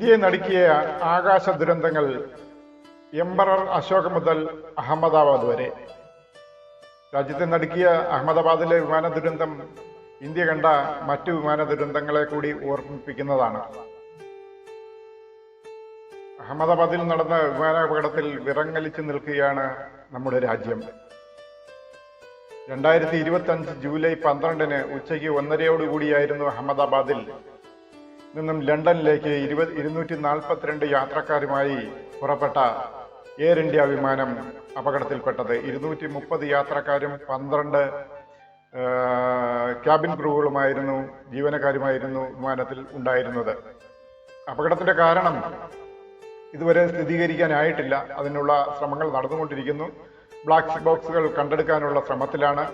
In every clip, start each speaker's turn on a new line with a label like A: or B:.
A: ഇന്ത്യയെ നടുക്കിയ ആകാശ ദുരന്തങ്ങൾ എംബറർ അശോക് മുതൽ അഹമ്മദാബാദ് വരെ. രാജ്യത്തെ നടുക്കിയ അഹമ്മദാബാദിലെ വിമാന ദുരന്തം ഇന്ത്യ കണ്ട മറ്റു വിമാന ദുരന്തങ്ങളെ കൂടി ഓർമ്മിപ്പിക്കുന്നതാണ്. അഹമ്മദാബാദിൽ നടന്ന വിമാനാപകടത്തിൽ വിറങ്ങലിച്ചു നിൽക്കുകയാണ് നമ്മുടെ രാജ്യം. രണ്ടായിരത്തി ഇരുപത്തി അഞ്ച് ജൂലൈ പന്ത്രണ്ടിന് ഉച്ചയ്ക്ക് ഒന്നരയോടുകൂടിയായിരുന്നു അഹമ്മദാബാദിൽ നിന്നും ലണ്ടനിലേക്ക് ഇരുപത് ഇരുന്നൂറ്റി നാൽപ്പത്തിരണ്ട് യാത്രക്കാരുമായി പുറപ്പെട്ട എയർ ഇന്ത്യ വിമാനം അപകടത്തിൽപ്പെട്ടത്. ഇരുന്നൂറ്റി മുപ്പത് യാത്രക്കാരും പന്ത്രണ്ട് ക്യാബിൻ ക്രൂകളുമായിരുന്നു ജീവനക്കാരുമായിരുന്നു വിമാനത്തിൽ ഉണ്ടായിരുന്നത്. അപകടത്തിന്റെ കാരണം ഇതുവരെ സ്ഥിരീകരിക്കാനായിട്ടില്ല. അതിനുള്ള ശ്രമങ്ങൾ നടന്നുകൊണ്ടിരിക്കുന്നു. ബ്ലാക്ക് ബോക്സുകൾ കണ്ടെടുക്കാനുള്ള ശ്രമത്തിലാണ്.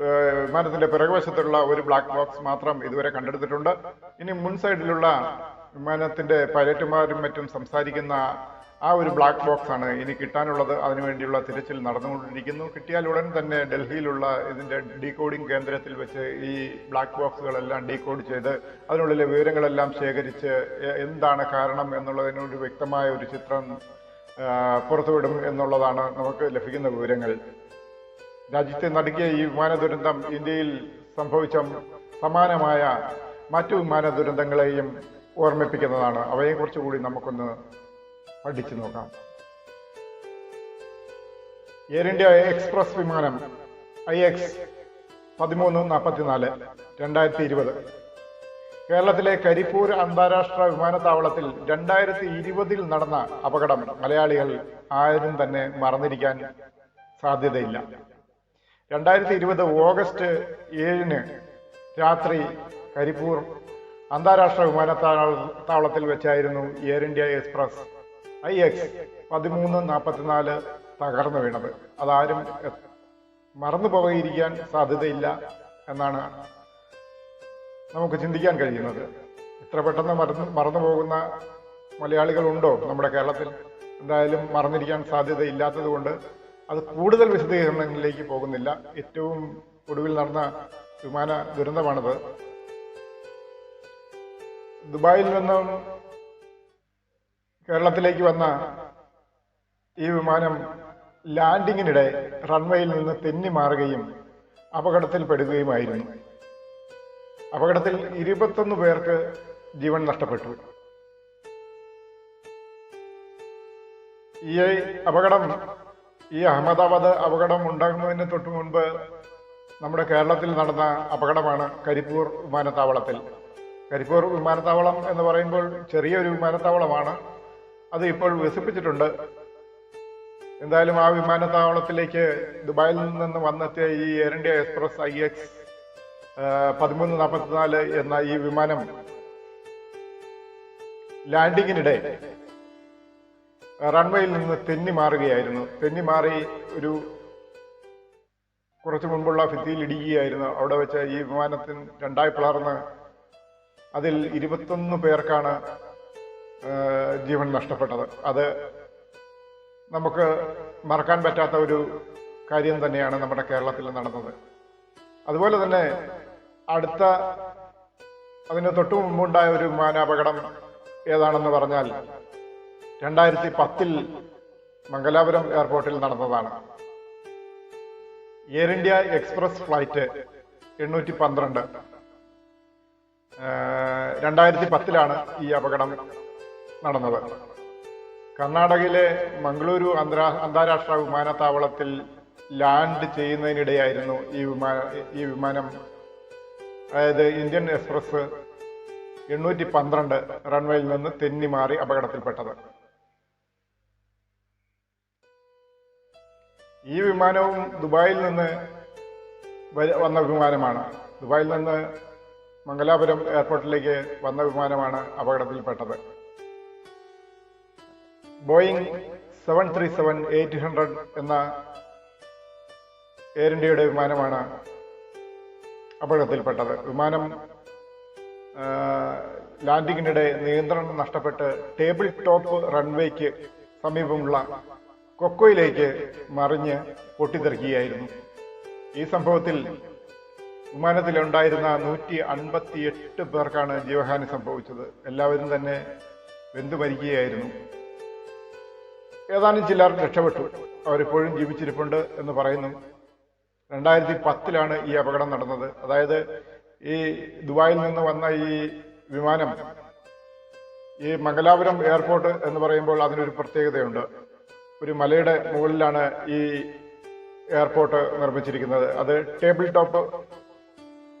A: വിമാനത്തിന്റെ പിറകുവശത്തുള്ള ഒരു ബ്ലാക്ക് ബോക്സ് മാത്രം ഇതുവരെ കണ്ടെടുത്തിട്ടുണ്ട്. ഇനി മുൻ സൈഡിലുള്ള വിമാനത്തിന്റെ പൈലറ്റുമാരും മറ്റും സംസാരിക്കുന്ന ആ ഒരു ബ്ലാക്ക് ബോക്സ് ആണ് ഇനി കിട്ടാനുള്ളത്. അതിനുവേണ്ടിയുള്ള തിരച്ചിൽ നടന്നുകൊണ്ടിരിക്കുന്നു. കിട്ടിയാൽ ഉടൻ തന്നെ ഡൽഹിയിലുള്ള ഇതിന്റെ ഡീകോഡിംഗ് കേന്ദ്രത്തിൽ വെച്ച് ഈ ബ്ലാക്ക് ബോക്സുകളെല്ലാം ഡീകോഡ് ചെയ്ത് അതിനുള്ളിലെ വിവരങ്ങളെല്ലാം ശേഖരിച്ച് എന്താണ് കാരണം എന്നുള്ളതിനൊരു വ്യക്തമായ ഒരു ചിത്രം പുറത്തുവിടും എന്നുള്ളതാണ് നമുക്ക് ലഭിക്കുന്ന വിവരങ്ങൾ. രാജ്യത്തെ നടുക്കിയ ഈ വിമാന ദുരന്തം ഇന്ത്യയിൽ സംഭവിച്ച സമാനമായ മറ്റു വിമാന ദുരന്തങ്ങളെയും ഓർമ്മിപ്പിക്കുന്നതാണ്. അവയെക്കുറിച്ച് കൂടി നമുക്കൊന്ന് പഠിച്ചു നോക്കാം. എയർ ഇന്ത്യ എക്സ്പ്രസ് വിമാനം ഐ എക്സ് പതിമൂന്ന് നാൽപ്പത്തിനാല് രണ്ടായിരത്തി ഇരുപത് കേരളത്തിലെ കരിപ്പൂർ അന്താരാഷ്ട്ര വിമാനത്താവളത്തിൽ രണ്ടായിരത്തി ഇരുപതിൽ നടന്ന അപകടം മലയാളികൾ ആരും തന്നെ മറന്നിരിക്കാൻ സാധ്യതയില്ല. രണ്ടായിരത്തി ഇരുപത് ഓഗസ്റ്റ് ഏഴിന് രാത്രി കരിപ്പൂർ അന്താരാഷ്ട്ര വിമാനത്താവളത്തിൽ വെച്ചായിരുന്നു air India express. I X പതിമൂന്ന് നാൽപ്പത്തിനാല് തകർന്നു വീണത്. അതാരും മറന്നു പോകാതിരിക്കാൻ സാധ്യതയില്ല എന്നാണ് നമുക്ക് ചിന്തിക്കാൻ കഴിയുന്നത്. ഇത്ര പെട്ടെന്ന് മറന്നു മറന്നു പോകുന്ന മലയാളികളുണ്ടോ നമ്മുടെ കേരളത്തിൽ? എന്തായാലും മറന്നിരിക്കാൻ സാധ്യതയില്ലാത്തത് കൊണ്ട് അത് കൂടുതൽ വിശദീകരണങ്ങളിലേക്ക് പോകുന്നില്ല. ഏറ്റവും ഒടുവിൽ നടന്ന വിമാന ദുരന്തമാണിത്. ദുബായിൽ നിന്നും കേരളത്തിലേക്ക് വന്ന ഈ വിമാനം ലാൻഡിങ്ങിനിടെ റൺവേയിൽ നിന്ന് തെന്നി മാറുകയും അപകടത്തിൽപ്പെടുകയുമായിരുന്നു. അപകടത്തിൽ ഇരുപത്തൊന്ന് പേർക്ക് ജീവൻ നഷ്ടപ്പെട്ടു. ഈ അപകടം ഈ അഹമ്മദാബാദ് അപകടം ഉണ്ടാകുന്നതിന് തൊട്ടു മുൻപ് നമ്മുടെ കേരളത്തിൽ നടന്ന അപകടമാണ് കരിപ്പൂർ വിമാനത്താവളത്തിൽ. കരിപ്പൂർ വിമാനത്താവളം എന്ന് പറയുമ്പോൾ ചെറിയൊരു വിമാനത്താവളമാണ്. അത് ഇപ്പോൾ വികസിപ്പിച്ചിട്ടുണ്ട്. എന്തായാലും ആ വിമാനത്താവളത്തിലേക്ക് ദുബായിൽ നിന്ന് വന്നെത്തിയ ഈ air India express I X പതിമൂന്ന് നാൽപ്പത്തിനാല് എന്ന ഈ വിമാനം ലാൻഡിങ്ങിനിടെ റൺവേയിൽ നിന്ന് തെന്നി മാറുകയായിരുന്നു. തെന്നി മാറി ഒരു കുറച്ചു മുൻപുള്ള ഭിത്തിയിൽ ഇടിക്കുകയായിരുന്നു അവിടെ വെച്ച് ഈ വിമാനത്തിന് രണ്ടായി പിളർന്ന് അതിൽ ഇരുപത്തൊന്ന് പേർക്കാണ് ജീവൻ നഷ്ടപ്പെട്ടത്. അത് നമുക്ക് മറക്കാൻ പറ്റാത്ത ഒരു കാര്യം തന്നെയാണ് നമ്മുടെ കേരളത്തിൽ നടന്നത്. അതുപോലെ തന്നെ അടുത്ത അതിന് തൊട്ടു മുമ്പുണ്ടായ ഒരു വിമാനാപകടം ഏതാണെന്ന് പറഞ്ഞാൽ രണ്ടായിരത്തി പത്തിൽ മംഗലാപുരം എയർപോർട്ടിൽ നടന്നതാണ്. എയർ ഇന്ത്യ എക്സ്പ്രസ് ഫ്ലൈറ്റ് എണ്ണൂറ്റി പന്ത്രണ്ട് രണ്ടായിരത്തി പത്തിലാണ് ഈ അപകടം നടന്നത്. കർണാടകയിലെ മംഗളൂരു അന്തരാ അന്താരാഷ്ട്ര വിമാനത്താവളത്തിൽ ലാൻഡ് ചെയ്യുന്നതിനിടെയായിരുന്നു ഈ വിമാന ഈ വിമാനം അതായത് ഇന്ത്യൻ എക്സ്പ്രസ് എണ്ണൂറ്റി പന്ത്രണ്ട് റൺവേയിൽ നിന്ന് തെന്നി മാറി അപകടത്തിൽപ്പെട്ടത്. ഈ വിമാനവും ദുബായിൽ നിന്ന് വന്ന വിമാനമാണ്. ദുബായിൽ നിന്ന് മംഗലാപുരം എയർപോർട്ടിലേക്ക് വന്ന വിമാനമാണ് അപകടത്തിൽപ്പെട്ടത്. Boeing seven three seven eight hundred എന്ന എയർ ഇന്ത്യയുടെ വിമാനമാണ് അപകടത്തിൽപ്പെട്ടത്. വിമാനം ലാൻഡിങ്ങിനിടെ നിയന്ത്രണം നഷ്ടപ്പെട്ട് ടേബിൾ ടോപ്പ് റൺവേക്ക് സമീപമുള്ള കൊക്കോയിലേക്ക് മറിഞ്ഞ് പൊട്ടിത്തെറിക്കുകയായിരുന്നു. ഈ സംഭവത്തിൽ വിമാനത്തിലുണ്ടായിരുന്ന നൂറ്റി അൻപത്തി എട്ട് പേർക്കാണ് ജീവഹാനി സംഭവിച്ചത്. എല്ലാവരും തന്നെ വെന്തു മരിക്കുകയായിരുന്നു. ഏതാനും ചിലർ രക്ഷപ്പെട്ടു. അവരിപ്പോഴും ജീവിച്ചിരിപ്പുണ്ട് എന്ന് പറയുന്നു. രണ്ടായിരത്തി പത്തിലാണ് ഈ അപകടം നടന്നത്. അതായത് ഈ ദുബായിൽ നിന്ന് വന്ന ഈ വിമാനം ഈ മംഗലാപുരം എയർപോർട്ട് എന്ന് പറയുമ്പോൾ അതിനൊരു പ്രത്യേകതയുണ്ട്. ഒരു മലയുടെ മുകളിലാണ് ഈ എയർപോർട്ട് നിർമ്മിച്ചിരിക്കുന്നത്. അത് ടേബിൾ ടോപ്പ്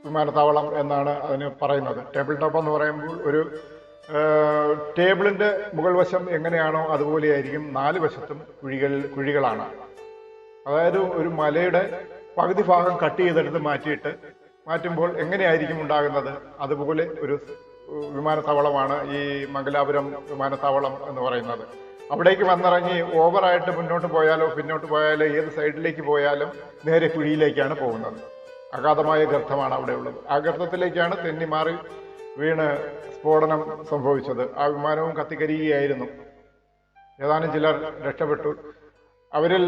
A: വിമാനത്താവളം എന്നാണ് അതിന് പറയുന്നത്. ടേബിൾ ടോപ്പ് എന്ന് പറയുമ്പോൾ ഒരു ടേബിളിന്റെ മുകൾ വശം എങ്ങനെയാണോ അതുപോലെയായിരിക്കും നാല് വശത്തും കുഴികൾ കുഴികളാണ്. അതായത് ഒരു മലയുടെ പകുതി ഭാഗം കട്ട് ചെയ്തെടുത്ത് മാറ്റിയിട്ട് മാറ്റുമ്പോൾ എങ്ങനെയായിരിക്കും ഉണ്ടാകുന്നത്? അതുപോലെ ഒരു വിമാനത്താവളമാണ് ഈ മംഗലാപുരം വിമാനത്താവളം എന്ന് പറയുന്നത്. അവിടേക്ക് വന്നിറങ്ങി ഓവറായിട്ട് മുന്നോട്ട് പോയാലോ പിന്നോട്ട് പോയാലോ ഏത് സൈഡിലേക്ക് പോയാലും നേരെ കുഴിയിലേക്കാണ് പോകുന്നത്. അഗാധമായ ഗർത്തമാണ് അവിടെ ഉള്ളത്. ആ ഗർത്തത്തിലേക്കാണ് തെന്നി മാറി വീണ് സ്ഫോടനം സംഭവിച്ചത്. ആ വിമാനവും കത്തിക്കരിയുകയായിരുന്നു. ഏതാനും ചിലർ രക്ഷപ്പെട്ടു. അവരിൽ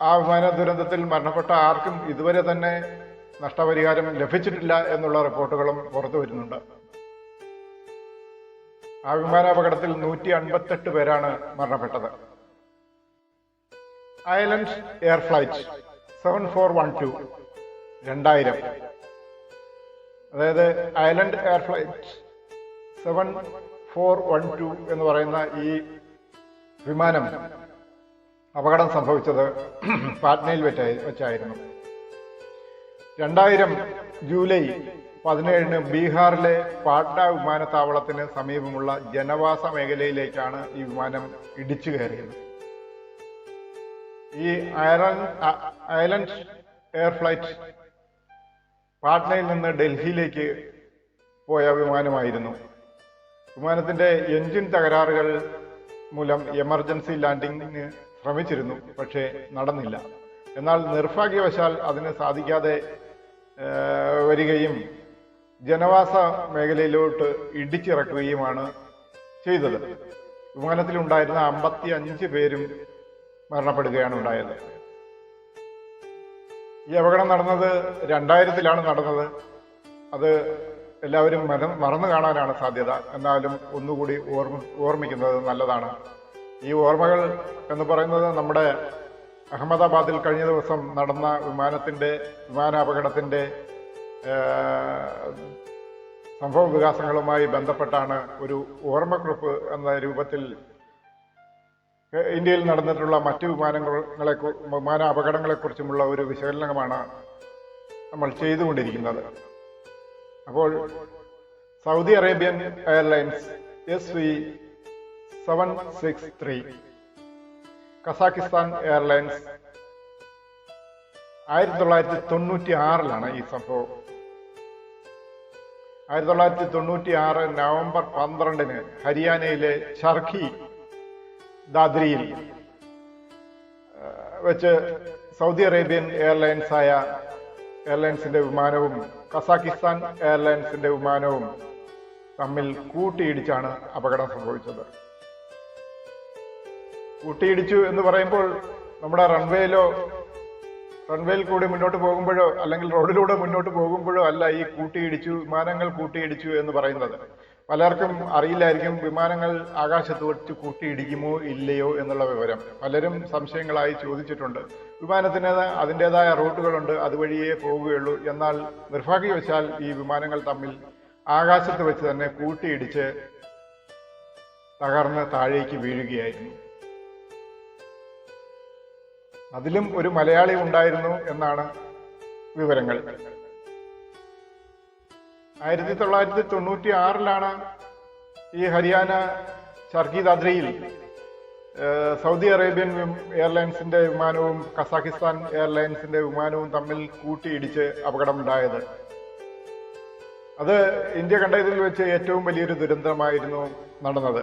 A: ആ വിമാന ദുരന്തത്തിൽ മരണപ്പെട്ട ആർക്കും ഇതുവരെ തന്നെ നഷ്ടപരിഹാരം ലഭിച്ചിട്ടില്ല എന്നുള്ള റിപ്പോർട്ടുകളും പുറത്തു വരുന്നുണ്ട്. ആ വിമാനാപകടത്തിൽ നൂറ്റി അൻപത്തെട്ട് പേരാണ് മരണപ്പെട്ടത്. Island air flight seven four one two രണ്ടായിരം. അതായത് island air flight seven four one two എന്ന് പറയുന്ന ഈ വിമാനം അപകടം സംഭവിച്ചത് വെച്ചായി വെച്ചായിരുന്നു. രണ്ടായിരം ജൂലൈ പതിനേഴിന് ബീഹാറിലെ പാട്ന വിമാനത്താവളത്തിന് സമീപമുള്ള ജനവാസ മേഖലയിലേക്കാണ് ഈ വിമാനം ഇടിച്ചു കയറിയത്. ഈ അയറൻ ഐലൻഡ് എയർ ഫ്ലൈറ്റ് പാട്നയിൽ നിന്ന് ഡൽഹിയിലേക്ക് പോയ വിമാനമായിരുന്നു. വിമാനത്തിന്റെ എഞ്ചിൻ തകരാറുകൾ മൂലം എമർജൻസി ലാൻഡിങ്ങിന് ശ്രമിച്ചിരുന്നു പക്ഷേ നടന്നില്ല. എന്നാൽ നിർഭാഗ്യവശാൽ അതിന് സാധിക്കാതെ വരികയും ജനവാസ മേഖലയിലോട്ട് ഇടിച്ചിറക്കുകയുമാണ് ചെയ്തത്. വിമാനത്തിലുണ്ടായിരുന്ന അമ്പത്തി അഞ്ച് പേരും മരണപ്പെടുകയാണ് ഉണ്ടായത്. ഈ അപകടം നടന്നത് രണ്ടായിരത്തിലാണ് നടന്നത്. അത് എല്ലാവരും മര- മറന്നു കാണാനാണ് സാധ്യത. എന്നാലും ഒന്നുകൂടി ഓർമ്മ ഓർമ്മിക്കുന്നത് നല്ലതാണ്. ഈ ഓർമ്മകൾ എന്ന് പറയുന്നത് നമ്മുടെ അഹമ്മദാബാദിൽ കഴിഞ്ഞ ദിവസം നടന്ന വിമാനത്തിന്റെ വിമാനാപകടത്തിന്റെ സംഭവ വികാസങ്ങളുമായി ബന്ധപ്പെട്ടാണ് ഒരു ഓർമ്മക്കുറിപ്പ് എന്ന രൂപത്തിൽ ഇന്ത്യയിൽ നടന്നിട്ടുള്ള മറ്റ് വിമാനങ്ങളെ വിമാന അപകടങ്ങളെക്കുറിച്ചുമുള്ള ഒരു വിശകലനമാണ് നമ്മൾ ചെയ്തുകൊണ്ടിരിക്കുന്നത്. അപ്പോൾ Saudi Arabian airlines S V seven six three Kazakhstan airlines ആയിരത്തി തൊള്ളായിരത്തി തൊണ്ണൂറ്റി ആറിലാണ് ഈ സംഭവം ആയിരത്തി തൊള്ളായിരത്തി തൊണ്ണൂറ്റി ആറ് നവംബർ പന്ത്രണ്ടിന് ഹരിയാനയിലെ ചർഖി ദാദ്രിയിൽ വെച്ച് സൗദി അറേബ്യൻ എയർലൈൻസ് ആയ എയർലൈൻസിന്റെ വിമാനവും കസാക്കിസ്ഥാൻ എയർലൈൻസിന്റെ വിമാനവും തമ്മിൽ കൂട്ടിയിടിച്ചാണ് അപകടം സംഭവിച്ചത്. കൂട്ടിയിടിച്ചു എന്ന് പറയുമ്പോൾ നമ്മുടെ റൺവേയിലോ റൺവേയിൽ കൂടി മുന്നോട്ട് പോകുമ്പോഴോ അല്ലെങ്കിൽ റോഡിലൂടെ മുന്നോട്ട് പോകുമ്പോഴോ അല്ല ഈ കൂട്ടിയിടിച്ചു വിമാനങ്ങൾ കൂട്ടിയിടിച്ചു എന്ന് പറയുന്നത്. പലർക്കും അറിയില്ലായിരിക്കും വിമാനങ്ങൾ ആകാശത്ത് വെച്ച് കൂട്ടിയിടിക്കുമോ ഇല്ലയോ എന്നുള്ള വിവരം. പലരും സംശയങ്ങളായി ചോദിച്ചിട്ടുണ്ട്. വിമാനത്തിന് അതിന്റെതായ റൂട്ടുകളുണ്ട് അതുവഴിയേ പോവുകയുള്ളൂ. എന്നാൽ നിർഭാഗ്യവശാൽ ഈ വിമാനങ്ങൾ തമ്മിൽ ആകാശത്ത് വെച്ച് തന്നെ കൂട്ടിയിടിച്ച് തകർന്ന് താഴേക്ക് വീഴുകയായിരുന്നു. അതിലും ഒരു മലയാളി ഉണ്ടായിരുന്നു എന്നാണ് വിവരങ്ങൾ. ആയിരത്തി തൊള്ളായിരത്തി തൊണ്ണൂറ്റി ആറിലാണ് ഈ ഹരിയാന ചർക്കി ദാദ്രിയിൽ സൗദി അറേബ്യൻ എയർലൈൻസിന്റെ വിമാനവും കസാഖിസ്ഥാൻ എയർലൈൻസിന്റെ വിമാനവും തമ്മിൽ കൂട്ടിയിടിച്ച് അപകടമുണ്ടായത്. അത് ഇന്ത്യ കണ്ടതിൽ വെച്ച് ഏറ്റവും വലിയൊരു ദുരന്തമായിരുന്നു നടന്നത്.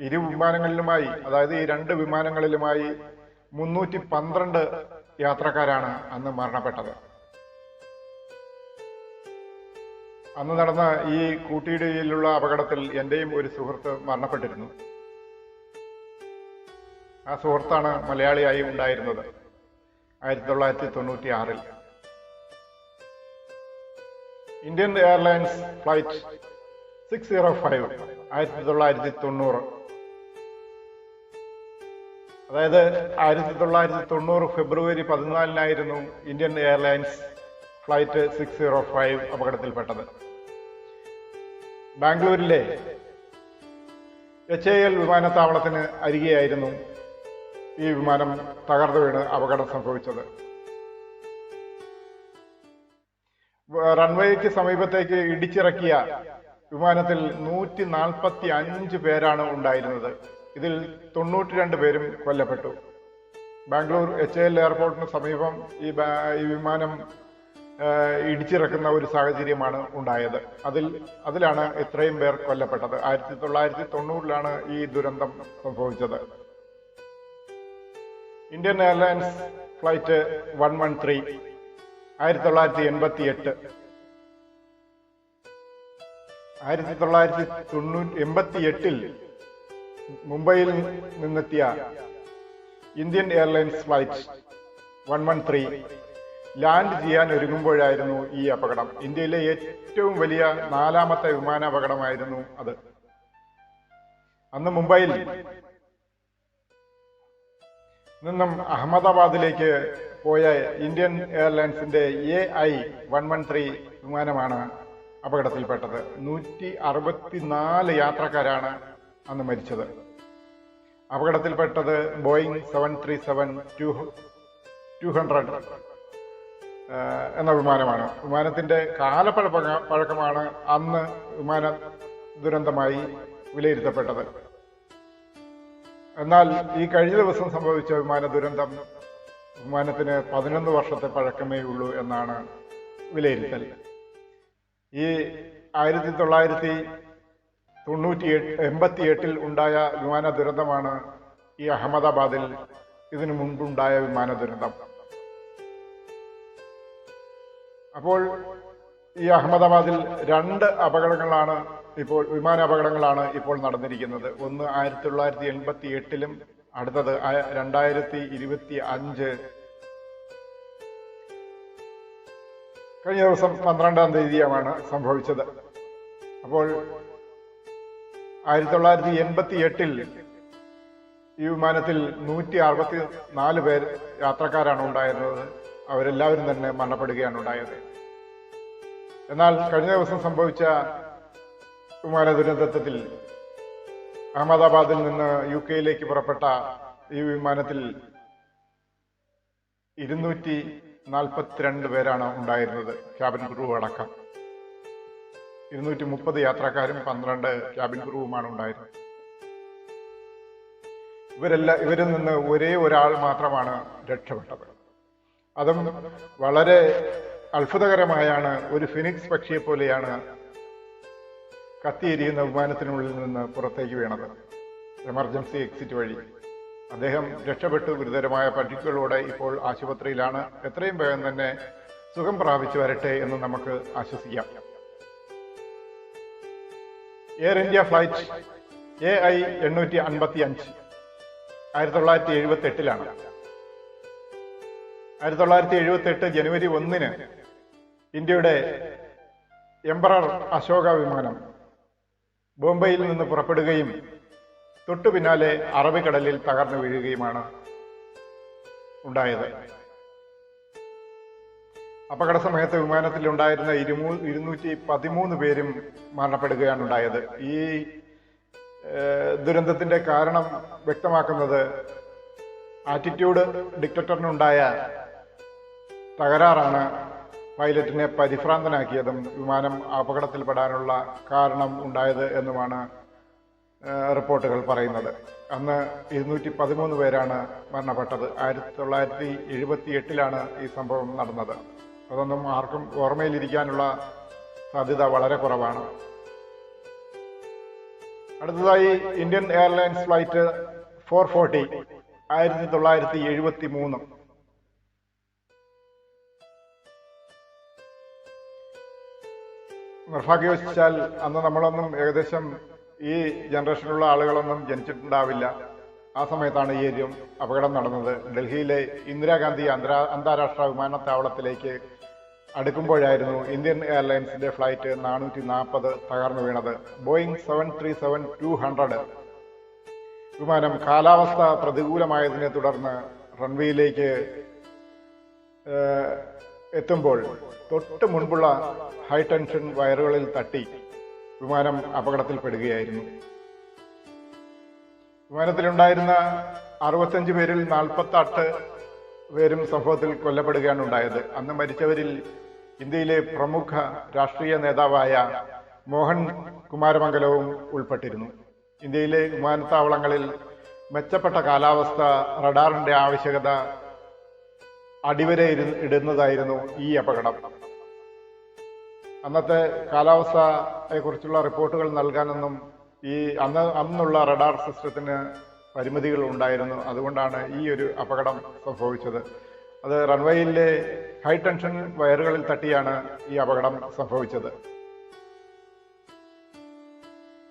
A: ഇരു വിമാനങ്ങളിലുമായി അതായത് ഈ രണ്ട് വിമാനങ്ങളിലുമായി മുന്നൂറ്റി പന്ത്രണ്ട് യാത്രക്കാരാണ് അന്ന് മരണപ്പെട്ടത്. അന്ന് നടന്ന ഈ കൂട്ടിയിടിയിലുള്ള അപകടത്തിൽ എന്റെയും ഒരു സുഹൃത്ത് മരണപ്പെട്ടിരുന്നു. ആ സുഹൃത്താണ് മലയാളിയായി ഉണ്ടായിരുന്നത് ആയിരത്തി തൊള്ളായിരത്തി തൊണ്ണൂറ്റി ആറിൽ Indian Airlines flight six zero five ആയിരത്തി തൊള്ളായിരത്തി തൊണ്ണൂറ് അതായത് ആയിരത്തി തൊള്ളായിരത്തി തൊണ്ണൂറ് ഫെബ്രുവരി പതിനാലിനായിരുന്നു Indian Airlines flight six zero five അപകടത്തിൽപ്പെട്ടത്. ബാംഗ്ലൂരിലെ എച്ച് എ എൽ വിമാനത്താവളത്തിന് അരികെയായിരുന്നു ഈ വിമാനം തകർന്നു വീണ് അപകടം സംഭവിച്ചത്. റൺവേക്ക് സമീപത്തേക്ക് ഇടിച്ചിറക്കിയ വിമാനത്തിൽ നൂറ്റി നാൽപ്പത്തി അഞ്ച് പേരാണ് ഉണ്ടായിരുന്നത്. ഇതിൽ തൊണ്ണൂറ്റി രണ്ട് പേരും കൊല്ലപ്പെട്ടു. ബാംഗ്ലൂർ എച്ച് എൽ എയർപോർട്ടിന് സമീപം ഈ ഈ വിമാനം ഇടിച്ചിറക്കുന്ന ഒരു സാഹചര്യമാണ് ഉണ്ടായത്. അതിൽ അതിലാണ് ഇത്രയും പേർ കൊല്ലപ്പെട്ടത്. ആയിരത്തി തൊള്ളായിരത്തി തൊണ്ണൂറിലാണ് ഈ ദുരന്തം സംഭവിച്ചത്. Indian Airlines flight one one three ആയിരത്തി തൊള്ളായിരത്തി എൺപത്തി എട്ട് ആയിരത്തി തൊള്ളായിരത്തി തൊണ്ണൂറ്റി എൺപത്തി എട്ടിൽ മുംബൈയിൽ നിന്നെത്തിയ Indian Airlines flight one one three land ചെയ്യാൻ ഒരുങ്ങുമ്പോഴായിരുന്നു ഈ അപകടം. ഇന്ത്യയിലെ ഏറ്റവും വലിയ നാലാമത്തെ വിമാന അപകടമായിരുന്നു അത്. അന്ന് മുംബൈയിൽ നിന്നും അഹമ്മദാബാദിലേക്ക് പോയ Indian എയർലൈൻസിന്റെ A I one one three വിമാനമാണ് അപകടത്തിൽപ്പെട്ടത്. നൂറ്റി അറുപത്തിനാല് യാത്രക്കാരാണ് അന്ന് മരിച്ചത്. അപകടത്തിൽപ്പെട്ടത് Boeing seven three seven two two hundred എന്ന വിമാനമാണ്. വിമാനത്തിന്റെ കാലപ്പഴപ്പ പഴക്കമാണ് അന്ന് വിമാന ദുരന്തമായി വിലയിരുത്തപ്പെട്ടത്. എന്നാൽ ഈ കഴിഞ്ഞ ദിവസം സംഭവിച്ച വിമാന ദുരന്തം വിമാനത്തിന് പതിനൊന്ന് വർഷത്തെ പഴക്കമേ ഉള്ളൂ എന്നാണ് വിലയിരുത്തൽ. ഈ ആയിരത്തി തൊള്ളായിരത്തി തൊണ്ണൂറ്റി എട്ട് എൺപത്തി എട്ടിൽ ഉണ്ടായ വിമാന ദുരന്തമാണ് ഈ അഹമ്മദാബാദിൽ ഇതിനു മുൻപുണ്ടായ വിമാന ദുരന്തം അപ്പോൾ ഈ അഹമ്മദാബാദിൽ രണ്ട് അപകടങ്ങളാണ് ഇപ്പോൾ വിമാന അപകടങ്ങളാണ് ഇപ്പോൾ നടന്നിരിക്കുന്നത്. ഒന്ന് ആയിരത്തി തൊള്ളായിരത്തി എൺപത്തി എട്ടിലും അടുത്തത് രണ്ടായിരത്തി ഇരുപത്തി അഞ്ച് കഴിഞ്ഞ ദിവസം പന്ത്രണ്ടാം തീയതിയാണ് സംഭവിച്ചത്. അപ്പോൾ ആയിരത്തി തൊള്ളായിരത്തി എൺപത്തി എട്ടിൽ ഈ വിമാനത്തിൽ നൂറ്റി അറുപത്തി നാല് പേർ യാത്രക്കാരാണ് ഉണ്ടായിരുന്നത്. അവരെല്ലാവരും തന്നെ മരണപ്പെടുകയാണ് ഉണ്ടായത്. എന്നാൽ കഴിഞ്ഞ ദിവസം സംഭവിച്ച വിമാന ദുരന്തത്തിൽ അഹമ്മദാബാദിൽ നിന്ന് യു കെയിലേക്ക് പുറപ്പെട്ട ഈ വിമാനത്തിൽ ഇരുന്നൂറ്റി നാൽപ്പത്തിരണ്ട് പേരാണ് ഉണ്ടായിരുന്നത്. ക്യാബിൻ ക്രൂ അടക്കം. ഇരുന്നൂറ്റി മുപ്പത് യാത്രക്കാരും പന്ത്രണ്ട് ക്യാബിൻ ക്രൂവുമാണ് ഉണ്ടായിരുന്നത്. ഇവരെല്ലാം ഇവരിൽ നിന്ന് ഒരേ ഒരാൾ മാത്രമാണ് രക്ഷപ്പെട്ടത്. അതും വളരെ അത്ഭുതകരമായാണ് ഒരു ഫിനിക്സ് പക്ഷിയെ പോലെയാണ് കത്തിയെരിയുന്ന വിമാനത്തിനുള്ളിൽ നിന്ന് പുറത്തേക്ക് വീണത്. എമർജൻസി എക്സിറ്റ് വഴി. അദ്ദേഹം രക്ഷപ്പെട്ടു ഗുരുതരമായ പരിക്കുകളോടെ ഇപ്പോൾ ആശുപത്രിയിലാണ്. എത്രയും വേഗം തന്നെ സുഖം പ്രാപിച്ചു വരട്ടെ എന്ന് നമുക്ക് ആശ്വസിക്കാം. Air India flight A I എണ്ണൂറ്റി അൻപത്തി അഞ്ച് ആയിരത്തി തൊള്ളായിരത്തി എഴുപത്തി എട്ടിലാണ് ആയിരത്തി തൊള്ളായിരത്തി എഴുപത്തി എട്ട് ജനുവരി ഒന്നിന് ഇന്ത്യയുടെ എംബറർ അശോക വിമാനം ബോംബെയിൽ നിന്ന് പുറപ്പെടുകയും തൊട്ടു പിന്നാലെ അറബിക്കടലിൽ തകർന്നു വീഴുകയുമാണ് ഉണ്ടായത്. അപകട സമയത്ത് വിമാനത്തിൽ ഉണ്ടായിരുന്ന ഇരുമൂ ഇരുന്നൂറ്റി പതിമൂന്ന് പേരും മരണപ്പെടുകയാണ് ഉണ്ടായത് ഈ ദുരന്തത്തിന്റെ കാരണം വ്യക്തമാക്കുന്നത് ആറ്റിറ്റ്യൂഡ് ഡിക്റ്ററ്ററിനുണ്ടായ തകരാറാണ്. പൈലറ്റിനെ പരിഭ്രാന്തനാക്കിയതും വിമാനം അപകടത്തിൽപ്പെടാനുള്ള കാരണം ഉണ്ടായത് എന്നുമാണ് റിപ്പോർട്ടുകൾ പറയുന്നത്. അന്ന് ഇരുന്നൂറ്റി പതിമൂന്ന് പേരാണ് മരണപ്പെട്ടത്. ആയിരത്തി തൊള്ളായിരത്തി എഴുപത്തി എട്ടിലാണ് ഈ സംഭവം നടന്നത്. അതൊന്നും ആർക്കും ഓർമ്മയിലിരിക്കാനുള്ള സാധ്യത വളരെ കുറവാണ്. അടുത്തതായി Indian Airlines flight four forty ആയിരത്തി തൊള്ളായിരത്തി എഴുപത്തി മൂന്ന് നിർഭാഗ്യവശാൽ അന്ന് നമ്മളൊന്നും ഏകദേശം ഈ ജനറേഷനിലുള്ള ആളുകളൊന്നും ജനിച്ചിട്ടുണ്ടാവില്ല. ആ സമയത്താണ് ഈ അപകടം നടന്നത്. ഡൽഹിയിലെ ഇന്ദിരാഗാന്ധി അന്താരാഷ്ട്ര വിമാനത്താവളത്തിലേക്ക് അടുക്കുമ്പോഴായിരുന്നു ഇന്ത്യൻ എയർലൈൻസിന്റെ ഫ്ലൈറ്റ് നാനൂറ്റി നാൽപ്പത് തകർന്നു വീണത്. Boeing seven three seven two hundred. വിമാനം കാലാവസ്ഥ പ്രതികൂലമായതിനെ തുടർന്ന് റൺവേയിലേക്ക് എത്തുമ്പോൾ തൊട്ട് മുൻപുള്ള ഹൈ ടെൻഷൻ വയറുകളിൽ തട്ടി വിമാനം അപകടത്തിൽപ്പെടുകയായിരുന്നു. വിമാനത്തിലുണ്ടായിരുന്ന അറുപത്തഞ്ച് പേരിൽ നാൽപ്പത്തി എട്ട് പേരും സംഭവത്തിൽ കൊല്ലപ്പെടുകയാണ് ഉണ്ടായത്. അന്ന് മരിച്ചവരിൽ ഇന്ത്യയിലെ പ്രമുഖ രാഷ്ട്രീയ നേതാവായ മോഹൻ കുമാരമംഗലവും ഉൾപ്പെട്ടിരുന്നു. ഇന്ത്യയിലെ വിമാനത്താവളങ്ങളിൽ മെച്ചപ്പെട്ട കാലാവസ്ഥ റഡാറിന്റെ ആവശ്യകത അടിവരെ ഇടുന്നതായിരുന്നു ഈ അപകടം. അന്നത്തെ കാലാവസ്ഥയെക്കുറിച്ചുള്ള റിപ്പോർട്ടുകൾ നൽകാനൊന്നും ഈ അന്ന് അന്നുള്ള റഡാർ സിസ്റ്റത്തിന് പരിമിതികൾ ഉണ്ടായിരുന്നു. അതുകൊണ്ടാണ് ഈ ഒരു അപകടം സംഭവിച്ചത്. അത് റൺവേയിലെ ഹൈ ടെൻഷൻ വയറുകളിൽ തട്ടിയാണ് ഈ അപകടം സംഭവിച്ചത്.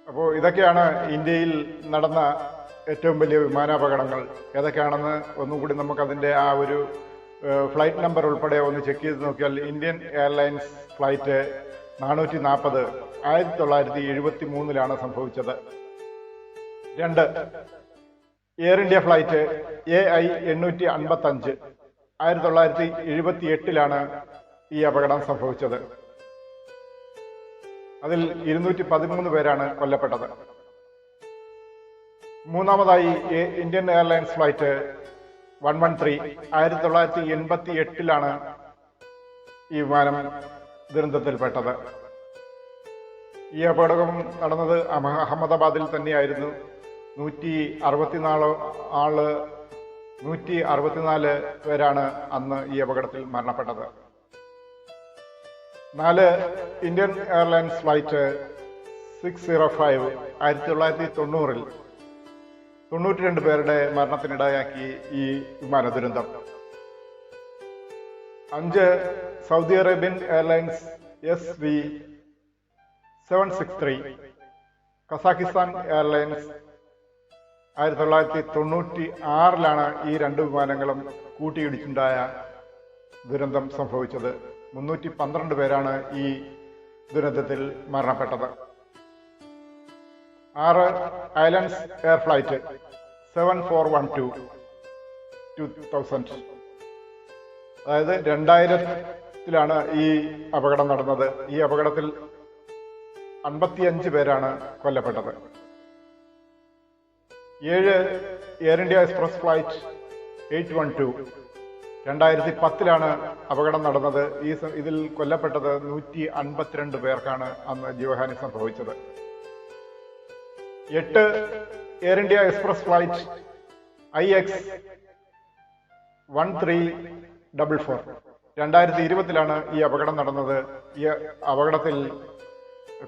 A: അപ്പോൾ ഇതൊക്കെയാണ് ഇന്ത്യയിൽ നടന്ന ഏറ്റവും വലിയ വിമാനാപകടങ്ങൾ. ഏതൊക്കെയാണെന്ന് ഒന്നുകൂടി നമുക്കതിന്റെ ആ ഒരു ഫ്ലൈറ്റ് നമ്പർ ഉൾപ്പെടെ ഒന്ന് ചെക്ക് ചെയ്ത് നോക്കിയാൽ ഇന്ത്യൻ എയർലൈൻസ് ഫ്ലൈറ്റ് നാനൂറ്റി നാൽപ്പത് ആയിരത്തി തൊള്ളായിരത്തി എഴുപത്തി മൂന്നിലാണ് സംഭവിച്ചത്. രണ്ട് Air India flight A I എണ്ണൂറ്റി അൻപത്തി അഞ്ച് ആയിരത്തി തൊള്ളായിരത്തി എഴുപത്തി എട്ടിലാണ് ഈ അപകടം സംഭവിച്ചത്. അതിൽ ഇരുന്നൂറ്റി പതിമൂന്ന് പേരാണ് കൊല്ലപ്പെട്ടത്. മൂന്നാമതായി Indian Airlines flight one one three ആയിരത്തി തൊള്ളായിരത്തി എൺപത്തി എട്ടിലാണ് ഈ വിമാനം ദുരന്തത്തിൽപ്പെട്ടത്. ഈ അപകടം നടന്നത് അഹമ്മദാബാദിൽ തന്നെയായിരുന്നു. നൂറ്റി അറുപത്തിനാല് ആൾ നൂറ്റി അറുപത്തിനാല് പേരാണ് അന്ന് ഈ അപകടത്തിൽ മരണപ്പെട്ടത്. നാല് Indian Airlines flight six zero five ആയിരത്തി തൊള്ളായിരത്തി തൊണ്ണൂറിൽ തൊണ്ണൂറ്റി രണ്ട് പേരുടെ മരണത്തിനിടയാക്കി ഈ വിമാന ദുരന്തം അഞ്ച് Saudi Arabian Airlines S V seven six three Kazakhstan Airlines ആയിരത്തി തൊള്ളായിരത്തി തൊണ്ണൂറ്റി ആറിലാണ് ഈ രണ്ട് വിമാനങ്ങളും കൂട്ടിയിടിച്ചുണ്ടായ ദുരന്തം സംഭവിച്ചത്. മുന്നൂറ്റി പന്ത്രണ്ട് പേരാണ് ഈ ദുരന്തത്തിൽ മരണപ്പെട്ടത്. ആറ് Islands Air flight seven four one two two thousand. അതായത് രണ്ടായിരത്തിലാണ് ഈ അപകടം നടന്നത്. ഈ അപകടത്തിൽ അൻപത്തിയഞ്ച് പേരാണ് കൊല്ലപ്പെട്ടത്. ഏഴ് Air India Express flight eight one two രണ്ടായിരത്തി പത്തിലാണ് അപകടം നടന്നത്. ഈ ഇതിൽ കൊല്ലപ്പെട്ടത് നൂറ്റി അൻപത്തിരണ്ട് പേർക്കാണ് അന്ന് ജീവഹാനി സംഭവിച്ചത്. എട്ട് Air India Express flight I X one three double four രണ്ടായിരത്തി ഇരുപത്തിലാണ് ഈ അപകടം നടന്നത്. ഈ അപകടത്തിൽ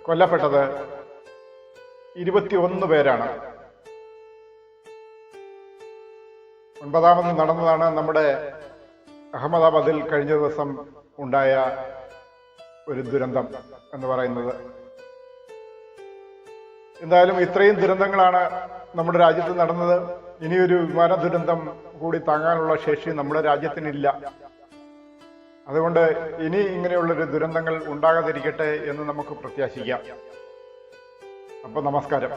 A: കൊല്ലപ്പെട്ടത് ഇരുപത്തിയൊന്ന് പേരാണ്. ഒൻപതാമത് നടന്നതാണ് നമ്മുടെ അഹമ്മദാബാദിൽ കഴിഞ്ഞ ദിവസം ഉണ്ടായ ഒരു ദുരന്തം എന്ന് പറയുന്നത്. എന്തായാലും ഇത്രയും ദുരന്തങ്ങളാണ് നമ്മുടെ രാജ്യത്ത് നടന്നത്. ഇനിയൊരു വിമാന ദുരന്തം കൂടി താങ്ങാനുള്ള ശേഷി നമ്മുടെ രാജ്യത്തിനില്ല. അതുകൊണ്ട് ഇനി ഇങ്ങനെയുള്ളൊരു ദുരന്തങ്ങൾ ഉണ്ടാകാതിരിക്കട്ടെ എന്ന് നമുക്ക് പ്രത്യാശിക്കാം. അപ്പൊ നമസ്കാരം.